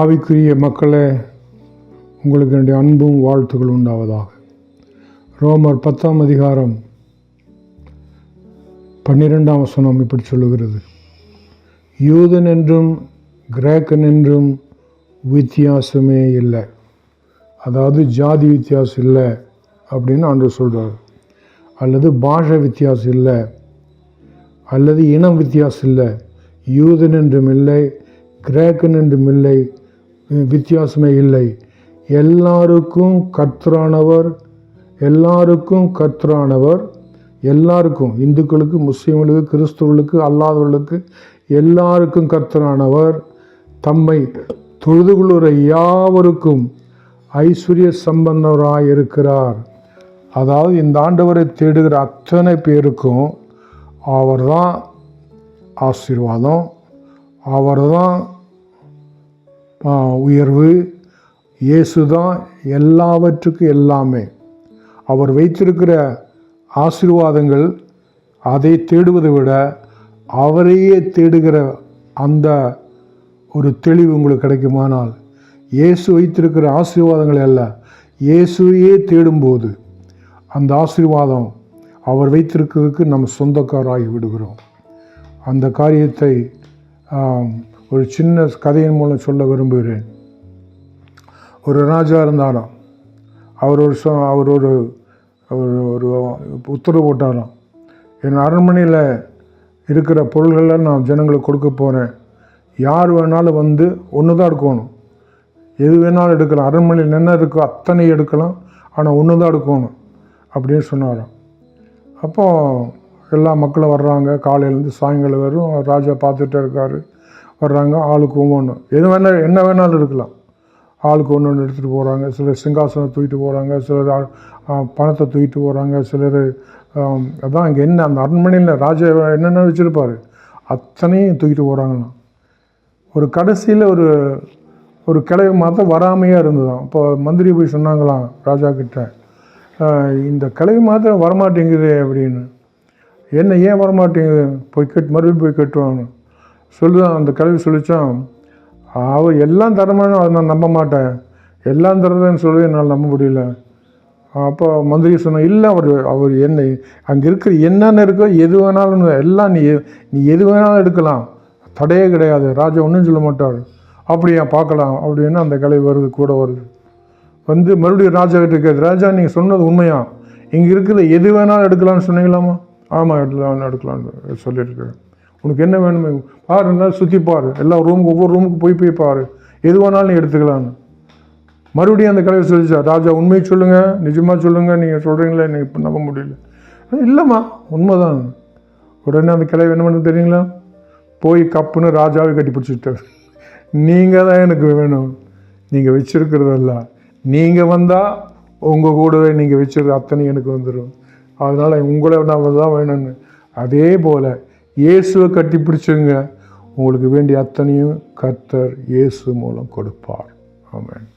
ஆவிக்குரிய மக்களே உங்களுக்கு என்னுடைய அன்பும் வாழ்த்துக்கள் உண்டாவதாக. ரோமர் பத்தாம் அதிகாரம் பன்னிரெண்டாம் வசனம் இப்படி சொல்லுகிறது. யூதன் என்றும் கிரேக்கன் என்றும் வித்தியாசமே இல்லை. அதாவது ஜாதி வித்தியாசம் இல்லை அப்படின்னு அன்று சொல்கிறார் அல்லது பாஷை வித்தியாசம் இல்லை. அல்லது இனம் வித்தியாசம் இல்லை. யூதன் என்றும் இல்லை கிரேக்கன் என்றும் இல்லை வித்தியாசமே இல்லை. எல்லாருக்கும் கர்த்தரானவர் எல்லாருக்கும் கர்த்தரானவர் எல்லாருக்கும் இந்துக்களுக்கு முஸ்லீம்களுக்கு கிறிஸ்துவர்களுக்கு அல்லாதவர்களுக்கு எல்லாருக்கும் கர்த்தரானவர். தம்மை தொழுது கொள்ளுற யாவருக்கும் ஐஸ்வர்ய சம்பந்தவராக இருக்கிறார். அதாவது இந்த ஆண்டவரை தேடுகிற அத்தனை பேருக்கும் அவர்தான் ஆசீர்வாதம் அவர்தான் தான் உயர்வு. இயேசு தான் எல்லாவற்றுக்கும் எல்லாமே. அவர் வைத்திருக்கிற ஆசீர்வாதங்கள் அதை தேடுவதை விட அவரையே தேடுகிற அந்த ஒரு தெளிவு உங்களுக்கு கிடைக்குமானால் இயேசு வைத்திருக்கிற ஆசீர்வாதங்கள் அல்ல இயேசுவையே தேடும்போது அந்த ஆசீர்வாதம் அவர் வைத்திருக்கிறதுக்கு நம்ம சொந்தக்காராகி விடுகிறோம். அந்த காரியத்தை ஒரு சின்ன கதையின் மூலம் சொல்ல விரும்புகிறேன். ஒரு ராஜா இருந்தாராம். அவர் ஒரு அவர் ஒரு அவர் ஒரு உத்தரவு போட்டாராம். என் அரண்மனையில் இருக்கிற பொருள்களை நான் ஜனங்களுக்கு கொடுக்க போகிறேன் யார் வேணாலும் வந்து ஒன்று தான் எடுக்கணும். எது வேணாலும் எடுக்கலாம். அரண்மனையில் என்ன இருக்கோ அத்தனை எடுக்கலாம். ஆனால் ஒன்று தான் எடுக்கணும். அப்படின்னு சொன்னாராம். அப்போ எல்லா மக்களும் வர்றாங்க. காலையிலேருந்து சாயங்காலம் வரும் ராஜா பார்த்துட்டே இருக்காரு. வர்றாங்க ஆளுக்கு ஒவ்வொன்று எது வேணாலும் என்ன வேணாலும் இருக்கலாம். ஆளுக்கு ஒன்று ஒன்று எடுத்துகிட்டு போகிறாங்க சிலர் சிங்காசனம் தூக்கிட்டு போகிறாங்க சிலர் பணத்தை தூக்கிட்டு போகிறாங்க சிலர் அதான் இங்கே என்ன அந்த அரண்மனையில் ராஜா என்னென்ன வச்சுருப்பார்? அத்தனையும் தூக்கிட்டு போகிறாங்களாம் ஒரு கடைசியில் ஒரு ஒரு கிழவி மாதம் வராமையாக இருந்ததான் இப்போ மந்திரி போய் சொன்னாங்களாம் ராஜா கிட்ட இந்த கிளவி மாதம் வரமாட்டேங்குது அப்படின்னு. என்ன ஏன் வரமாட்டேங்குது? போய் கட்டு மறுபடியும் போய் கட்டுவாங்க சொல்லுதான் அந்த கல்வி சொல்லித்தான் அவர் எல்லாம் தரமான அதை நான் நம்ப மாட்டேன். எல்லாம் தரதுன்னு சொல்லி என்னால் நம்ப முடியல. அப்போ மந்திரி சொன்ன இல்லை அவர் அவர் என்ன அங்கே இருக்கிற என்னென்ன இருக்கோ எது வேணாலும் எல்லாம் நீ நீ எது வேணாலும் எடுக்கலாம். தடையே கிடையாது. ராஜா ஒன்றும் சொல்ல மாட்டார். அப்படியா பார்க்கலாம். அப்படின்னு அந்த கலை வருது கூட வருது. வந்து மறுபடியும் ராஜா கிட்ட கேட்குது ராஜா நீங்கள் சொன்னது உண்மையா? இங்கே இருக்கிற எது வேணாலும் எடுக்கலாம்னு சொன்னீங்களாமா ஆமாம் எடுக்கலாம் எடுக்கலாம்னு சொல்லியிருக்கேன் உனக்கு என்ன வேணுமே? பாரு இருந்தாலும் சுற்றி பாரு. எல்லா ரூமுக்கு ஒவ்வொரு ரூமுக்கு போய் போய் பாரு. எது வேணாலும் நீ எடுத்துக்கலான்னு மறுபடியும் அந்த கலையை சொல்லிச்சா ராஜா உண்மையை சொல்லுங்கள் நிஜமாக சொல்லுங்கள் நீங்கள் சொல்கிறீங்களா எனக்கு இப்போ நம்ப முடியல. இல்லைம்மா உண்மைதான். உடனே அந்த கிளைவு என்ன பண்ணு தெரியுங்களா? போய் கப்புன்னு ராஜாவை கட்டி பிடிச்சிட்டார். நீங்கள் தான் எனக்கு வேணும். நீங்கள் வச்சுருக்கிறதல்ல நீங்கள் வந்தால் உங்கள் கூடவே நீங்கள் வச்சுருக்க அத்தனை எனக்கு வந்துடும் அதனால் உங்களை நான் தான் வேணும்னு. அதே போல் இயேசுவை கட்டி பிடிச்சுங்க. உங்களுக்கு வேண்டிய அத்தனையும் கர்த்தர் இயேசு மூலம் கொடுப்பார். ஆமாம்